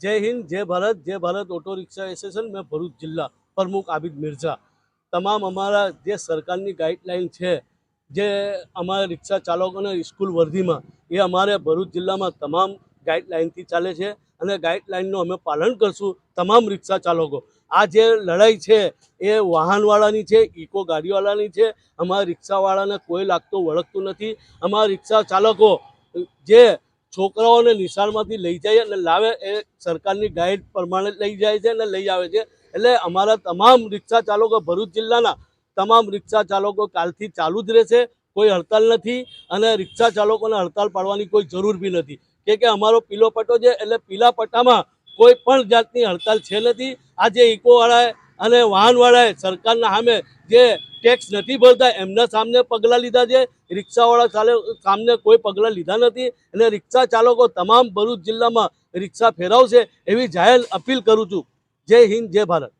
જય હિન્દ, જય ભારત જય ભારત ઓટો રિક્ષા એસોસિએશન, મેં ભરૂચ જિલ્લા પ્રમુખ આબિદ મિર્ઝા. તમામ અમારા જે સરકારની ગાઈડલાઈન છે, જે અમારા રિક્ષા ચાલકોને સ્કૂલ વર્ધીમાં, એ અમારે ભરૂચ જિલ્લામાં તમામ ગાઈડલાઈનથી ચાલે છે અને ગાઈડલાઈનનું અમે પાલન કરશું તમામ રિક્ષા ચાલકો. આ જે લડાઈ છે, એ વાહનવાળાની છે, ઇકો ગાડીવાળાની છે, અમારા રિક્ષાવાળાને કોઈ લાગતું વળગતું નથી. અમારા રિક્ષા ચાલકો જે છોકરાઓને નિશાળમાંથી લઈ જાય અને લાવે એ સરકારની ગાઈડ પ્રમાણે લઈ જાય છે અને લઈ આવે છે. એટલે અમારા તમામ રિક્ષા ચાલકો ભરૂચ જિલ્લાના તમામ રિક્ષા ચાલકો કાલથી ચાલુ જ રહેશે. કોઈ હડતાલ નથી અને રિક્ષા ચાલકોને હડતાલ પાડવાની કોઈ જરૂર બી નથી. કે કે અમારો પીલો પટ્ટો છે એટલે પીલા પટ્ટામાં કોઈ પણ જાતની હડતાલ છે નથી. આજે ઇકોવાળાએ અને વાહનવાળાએ સરકારના સામે જે ટેક્સ નથી ભરતા, એમના સામે પગલાં લીધા છે. રિક્ષાવાળા ચાલે સામે કોઈ પગલાં લીધા નથી અને રિક્ષા ચાલકો તમામ ભરૂચ જિલ્લામાં રિક્ષા ફેરવશે એવી જાહેર અપીલ કરું છું. જય હિન્દ, જય ભારત.